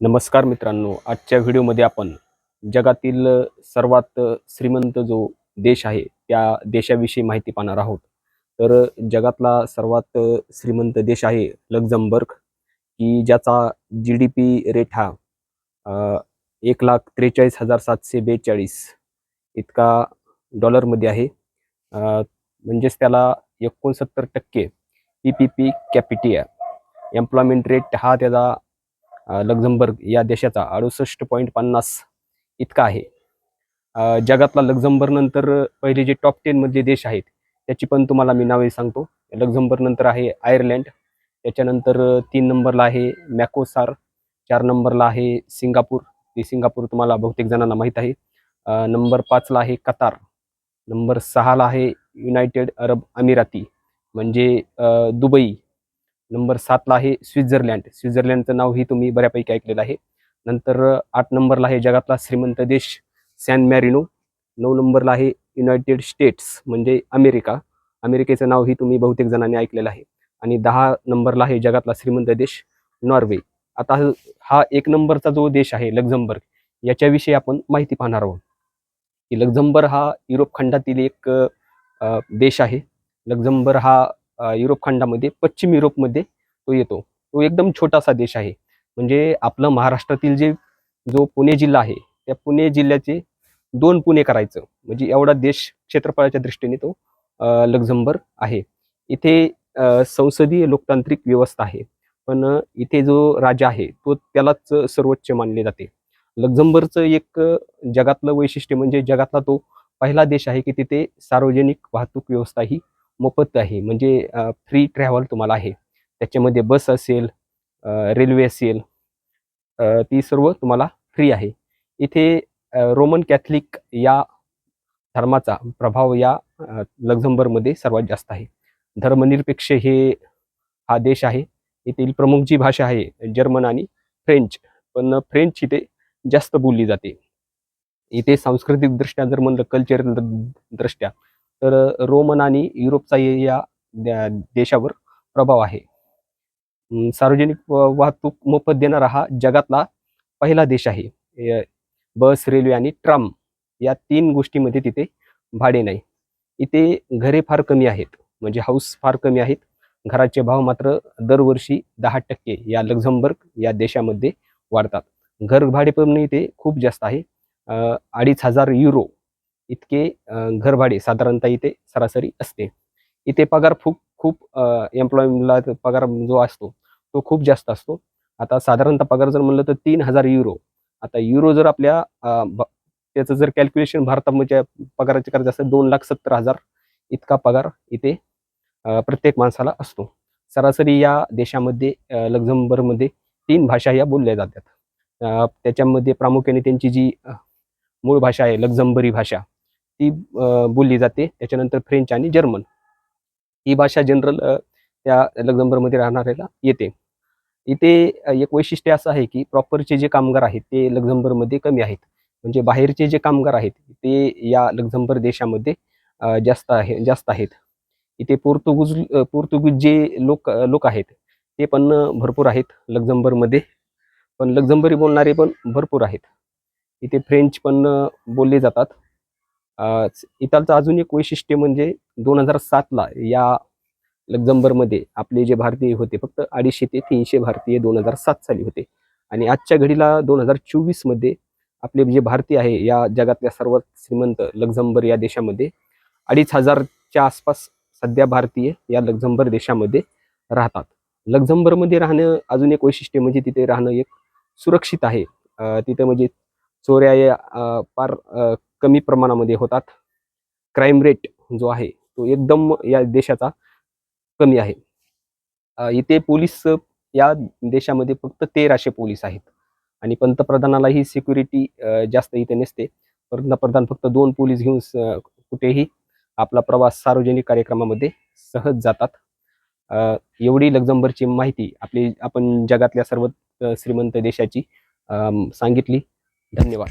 नमस्कार मित्रांनो आजच्या व्हिडिओमध्ये आपण जगातील सर्वात श्रीमंत जो देश आहे त्या देशाविषयी माहिती पाहणार आहोत. तर जगातला सर्वात श्रीमंत देश आहे लक्झमबर्ग की ज्याचा जी डी पी रेट हा एक लाख त्रेचाळीस हजार सातशे बेचाळीस इतका डॉलरमध्ये आहे. म्हणजेच त्याला एकोणसत्तर टक्के P P per capita employment rate हा त्याचा लक्झमबर्ग या देशाचा अडुसष्ट पॉईंट पन्नास इतका आहे. जगातला लक्झमबर्ग नंतर पहिले जे टॉप टेनमधले देश आहेत त्याची पण तुम्हाला मी नावे सांगतो. लक्झमबर्ग नंतर आहे आयर्लंड त्याच्यानंतर तीन नंबरला आहे मॅकोसार चार नंबरला आहे सिंगापूर. ती सिंगापूर तुम्हाला बहुतेक जणांना माहीत आहे. नंबर पाचला आहे कतार नंबर सहाला आहे युनायटेड अरब अमिराती म्हणजे दुबई. नंबर सातला आहे स्वित्झर्लंड. स्वित्झर्लंडचं नावही तुम्ही बऱ्यापैकी ऐकलेलं आहे. नंतर आठ नंबरला आहे जगातला श्रीमंत देश सॅन मॅरिनो. नऊ नंबरला आहे युनायटेड स्टेट्स म्हणजे अमेरिका. अमेरिकेचं नावही तुम्ही बहुतेक जणांनी ऐकलेलं आहे. आणि दहा नंबरला आहे जगातला श्रीमंत देश नॉर्वे. आता हा- एक नंबरचा जो देश आहे लक्झमबर्ग याच्याविषयी आपण माहिती पाहणार आहोत. की लक्झमबर्ग हा युरोप खंडातील एक देश आहे. लक्झमबर्ग हा युरोप खंडामध्ये पश्चिम युरोपमध्ये तो येतो. तो एकदम छोटासा देश आहे. म्हणजे आपलं महाराष्ट्रातील जे जो पुणे जिल्हा आहे त्या पुणे जिल्ह्याचे दोन पुणे करायचं. म्हणजे एवढा देश क्षेत्रफळाच्या दृष्टीने तो लक्झंबर आहे. इथे संसदीय लोकतांत्रिक व्यवस्था आहे. पण इथे जो राजा आहे तो त्यालाच सर्वोच्च मानले जाते. लक्झमबर्गचं एक जगातलं वैशिष्ट्य म्हणजे जगातला तो पहिला देश आहे की तिथे सार्वजनिक वाहतूक व्यवस्था ही मोफत आहे. म्हणजे फ्री ट्रॅव्हल तुम्हाला आहे. त्याच्यामध्ये बस असेल रेल्वे असेल ती सर्व तुम्हाला फ्री आहे. इथे रोमन कॅथलिक या धर्माचा प्रभाव या अ, सर्वात जास्त आहे. धर्मनिरपेक्ष हे हा देश आहे. येथील प्रमुख जी भाषा आहे जर्मन आणि फ्रेंच. पण फ्रेंच इथे जास्त बोलली जाते. इथे सांस्कृतिकदृष्ट्या जर म्हणलं कल्चरल दृष्ट्या तर रोमन आणि युरोपचा या- द्या- देशावर प्रभाव आहे. सार्वजनिक व- वाहतूक मोफत देणारा हा जगातला पहिला देश आहे. बस रेल्वे आणि ट्राम या तीन गोष्टीमध्ये तिथे भाडे नाही. इथे घरे फार कमी आहेत. म्हणजे हाऊस फार कमी आहेत. घराचे भाव मात्र दरवर्षी दहा टक्के या लक्झमबर्ग या देशामध्ये वाढतात. घर भाडे पण इथे खूप जास्त आहे. अडीच हजार युरो इतके घरभाडे साधारणतः इथे सरासरी असते. इथे पगार खूप खूप एम्प्लॉयला पगार जो असतो तो खूप जास्त असतो. आता साधारणतः पगार जर म्हणलं तर तीन हजार युरो आता युरो जर आपल्या त्याचं जर कॅल्क्युलेशन भारतामध्ये पगाराचे करायचं असेल दोन लाख सत्तर हजार इतका पगार इथे प्रत्येक माणसाला असतो. सरासरी या देशामध्ये लक्झंबरमध्ये लक्झमबर्गमध्ये तीन भाषा या बोलल्या जातात. त्याच्यामध्ये प्रामुख्याने त्यांची जी मूळ भाषा आहे लक्झमबरी भाषा ती बोलली जाते. त्याच्यानंतर फ्रेंच आणि जर्मन ही भाषा जनरल त्या लक्झमबर्गमध्ये राहणाऱ्याला येते. इथे एक वैशिष्ट्य असं आहे की प्रॉपरचे जे कामगार आहेत ते लक्झमबर्गमध्ये कमी आहेत. म्हणजे बाहेरचे जे कामगार आहेत ते या लक्झमबर्ग देशामध्ये जास्त आहे जास्त आहेत. इथे पोर्तुगुज पोर्तुगीज जे लोक लोक आहेत ते पण भरपूर आहेत लक्झमबर्गमध्ये. पण लक्झंबरी बोलणारे पण भरपूर आहेत. इथे फ्रेंच पण बोलले जातात. इतालचं इथालचं अजून एक वैशिष्ट्य म्हणजे दोन हजार सातला या लक्झंबरमध्ये आपले जे भारतीय होते फक्त अडीचशे ते तीनशे भारतीय दोन हजार सात साली होते. आणि आजच्या घडीला दोन हजार चोवीसमध्ये आपले जे भारतीय आहे या जगातल्या सर्वात श्रीमंत लक्झंबर या देशामध्ये अडीच हजारच्या आसपास सध्या भारतीय या लक्झंबर देशामध्ये राहतात. लक्झंबरमध्ये राहणं अजून एक वैशिष्ट्य म्हणजे तिथे राहणं एक सुरक्षित आहे. तिथे म्हणजे चोऱ्या या पार कमी प्रमाणामध्ये होतात. क्राईम रेट जो आहे तो एकदम या देशाचा कमी आहे. इथे पोलीस या देशामध्ये फक्त तेराशे पोलीस आहेत. आणि पंतप्रधानालाही सिक्युरिटी जास्त इथे नसते. पंतप्रधान फक्त दोन पोलीस घेऊन कुठेही आपला प्रवास सार्वजनिक कार्यक्रमामध्ये सहज जातात. एवढी लक्झमबर्गची माहिती आपली आपण जगातल्या सर्व श्रीमंत देशाची सांगितली. धन्यवाद.